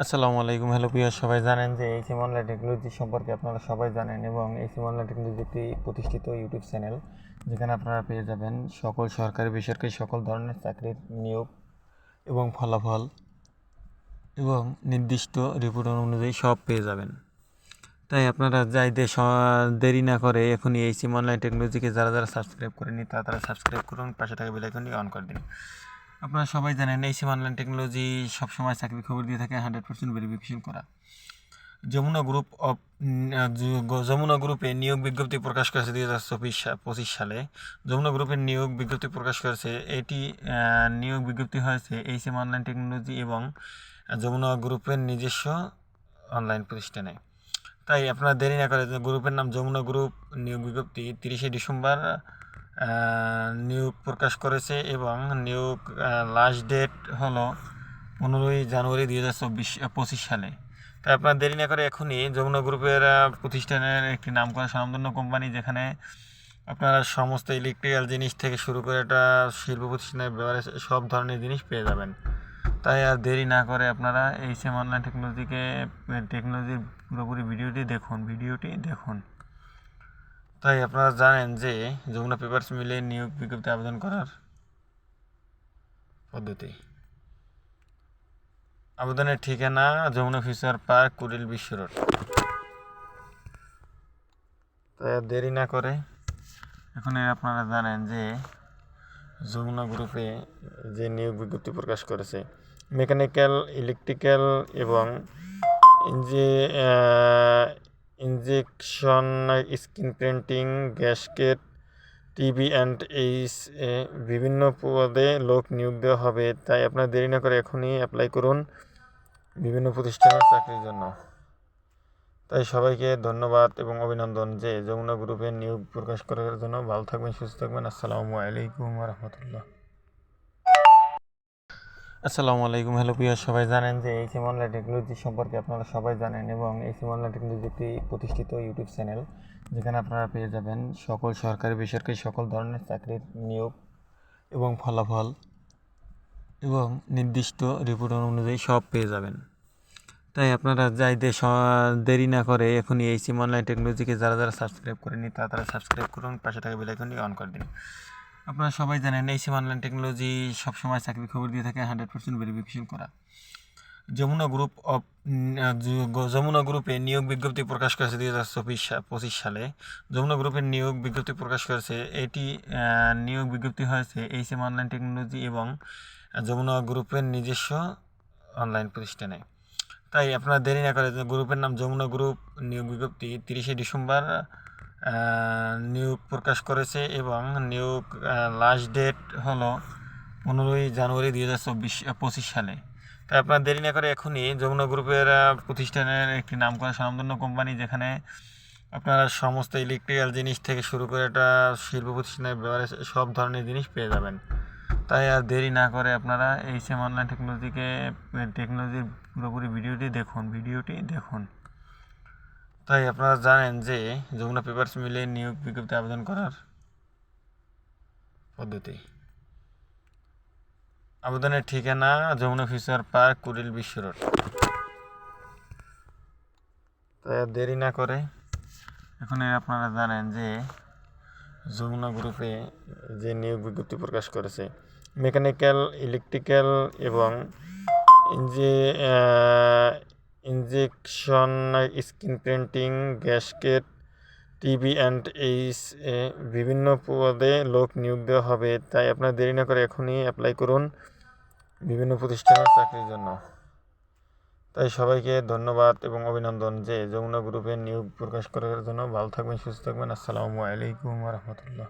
আসসালামু আলাইকুম। হ্যালো প্রিয় সবাই জানেন যে এই সিমনলা টেকনোলজি সম্পর্কে আপনারা সবাই জানেন এবং এই সিমনলা টেকনোলজি একটি প্রতিষ্ঠিত ইউটিউব চ্যানেল যেখানে আপনারা পেয়ে যাবেন সকল সরকারি, বেসরকারি সকল ধরনের চাকরির নিয়োগ এবং ফলাফল এবং নির্দিষ্ট রিপোর্ট অনুযায়ী সব পেয়ে যাবেন। তাই আপনারা যাইতে স- দেরি না করে এখনই এই সিম অনলাইন টেকনোলজিকে যারা যারা সাবস্ক্রাইব করেনি তারা তারা সাবস্ক্রাইব করুন, পাশে থাকা বেলাইকনটি অন করে দিন। আপনারা সবাই জানেন এই সিম অনলাইন টেকনোলজি সবসময় চাকরির খবর দিয়ে থাকে হান্ড্রেড পার্সেন্ট ভেরিফিকেশন করা। যমুনা গ্রুপ অফ যমুনা গ্রুপে নিয়োগ বিজ্ঞপ্তি প্রকাশ করেছে দুই হাজার চব্বিশ পঁচিশ সালে। যমুনা গ্রুপের নিয়োগ বিজ্ঞপ্তি প্রকাশ করেছে, এটি নিয়োগ বিজ্ঞপ্তি হয়েছে এই সিম অনলাইন টেকনোলজি এবং যমুনা গ্রুপের নিজস্ব অনলাইন প্রতিষ্ঠানে। তাই আপনারা দেরি না করে গ্রুপের নাম যমুনা গ্রুপ নিয়োগ বিজ্ঞপ্তি তিরিশে ডিসেম্বর নিয়োগ প্রকাশ করেছে এবং নিয়োগ লাস্ট ডেট হলো পনেরোই জানুয়ারি দুই হাজার চব্বিশ পঁচিশ সালে। তাই আপনারা দেরি না করে এখনই যমুনা গ্রুপের প্রতিষ্ঠানের একটি নাম করা স্বনামধন্য কোম্পানি যেখানে আপনারা সমস্ত ইলেকট্রিক্যাল জিনিস থেকে শুরু করে একটা শিল্প প্রতিষ্ঠানের ব্যাপারে সব ধরনের জিনিস পেয়ে যাবেন। তাই আর দেরি না করে আপনারা এই সেম অনলাইন টেকনোলজিকে টেকনোলজির পুরোপুরি ভিডিওটি দেখুন ভিডিওটি দেখুন। তাই আপনারা জানেন যে যমুনা পেপারস মিলে নিয়োগ বিজ্ঞপ্তি আবেদন করার পদ্ধতি। আবেদনের ঠিকানা যমুনা ফিউচার পার্ক, কুড়িল বিশ্ব রোড। তাই দেরি না করে এখন আপনারা জানেন যে যমুনা গ্রুপে যে নিয়োগ বিজ্ঞপ্তি প্রকাশ করেছে, মেকানিক্যাল, ইলেকট্রিক্যাল এবং injection screen printing, gasket, TV and H বিভিন্ন পদে লোক নিয়োগ দেওয়া হবে। তাই আপনার দেরি না করে এখনই অ্যাপ্লাই করুন বিভিন্ন প্রতিষ্ঠানের চাকরির জন্য। তাই সবাইকে ধন্যবাদ এবং অভিনন্দন যে যমুনা গ্রুপের নিয়োগ প্রকাশ করার জন্য। ভালো থাকবেন, সুস্থ থাকবেন। আসসালামু আলাইকুম রহমতুল্লাহ। আসসালামু আলাইকুম। হ্যালো প্রিয়, সবাই জানেন যে এই সিমনলা টেকনোলজি সম্পর্কে আপনারা সবাই জানেন এবং এই সিমনলা টেকনোলজি একটি প্রতিষ্ঠিত ইউটিউব চ্যানেল যেখানে আপনারা পেয়ে যাবেন সকল সরকারি, বেসরকারি সকল ধরনের চাকরির নিয়োগ এবং ফলাফল এবং নির্দিষ্ট রিপোর্ট অনুযায়ী সব পেয়ে যাবেন। তাই আপনারা যাইতে স- দেরি না করে এখনই এই সিম অনলাইন টেকনোলজিকে যারা যারা সাবস্ক্রাইব করেনি তারা তারা সাবস্ক্রাইব করুন, পাশে থাকা বেলাইকনটি অন করে দিন। আপনারা সবাই জানেন, এই সিম অনলাইন টেকনোলজি সবসময় চাকরির খবর দিয়ে থাকে হান্ড্রেড পার্সেন্ট ভেরিফিকেশন করা। যমুনা গ্রুপ অফ যমুনা গ্রুপে নিয়োগ বিজ্ঞপ্তি প্রকাশ করেছে দুই হাজার চব্বিশ পঁচিশ সালে। যমুনা গ্রুপের নিয়োগ বিজ্ঞপ্তি প্রকাশ করেছে, এটি নিয়োগ বিজ্ঞপ্তি হয়েছে এই সিম অনলাইন টেকনোলজি এবং যমুনা গ্রুপের নিজস্ব অনলাইন প্রতিষ্ঠানে। তাই আপনারা দেরি না করে গ্রুপের নাম যমুনা গ্রুপ নিয়োগ বিজ্ঞপ্তি তিরিশে ডিসেম্বর নিয়োগ প্রকাশ করেছে এবং নিয়োগ লাস্ট ডেট হলো পনেরোই জানুয়ারি দুই হাজার চব্বিশ পঁচিশ সালে। তাই আপনারা দেরি না করে এখনই যমুনা গ্রুপের প্রতিষ্ঠানের একটি নাম করা স্বনামধন্য কোম্পানি যেখানে আপনারা সমস্ত ইলেকট্রিক্যাল জিনিস থেকে শুরু করে একটা শিল্প প্রতিষ্ঠানের ব্যাপারে সব ধরনের জিনিস পেয়ে যাবেন। তাই আর দেরি না করে আপনারা এই সেম অনলাইন টেকনোলজিকে টেকনোলজির পুরোপুরি ভিডিওটি দেখুন ভিডিওটি দেখুন। তাই আপনারা জানেন যে যমুনা পেপারস মিলে নিয়োগ বিজ্ঞপ্তি আবেদন করার পদ্ধতি। আবেদনের ঠিকানা যমুনা ফিউচার পার্ক, কুড়িল বিশ্ব রোড। তাই দেরি না করে এখন আপনারা জানেন যে যমুনা গ্রুপে যে নিয়োগ বিজ্ঞপ্তি প্রকাশ করেছে মেকানিক্যাল ইলেকট্রিক্যাল এবং ইঞ্জে injection screen printing, gasket, TV and H বিভিন্ন পদে লোক নিয়োগ দেওয়া হবে। তাই আপনার দেরি না করে এখনই অ্যাপ্লাই করুন বিভিন্ন প্রতিষ্ঠানের চাকরির জন্য। তাই সবাইকে ধন্যবাদ এবং অভিনন্দন যে যমুনা গ্রুপের নিয়োগ প্রকাশ করার জন্য। ভালো থাকবেন, সুস্থ থাকবেন। আসসালামু আলাইকুম রহমতুল্লাহ।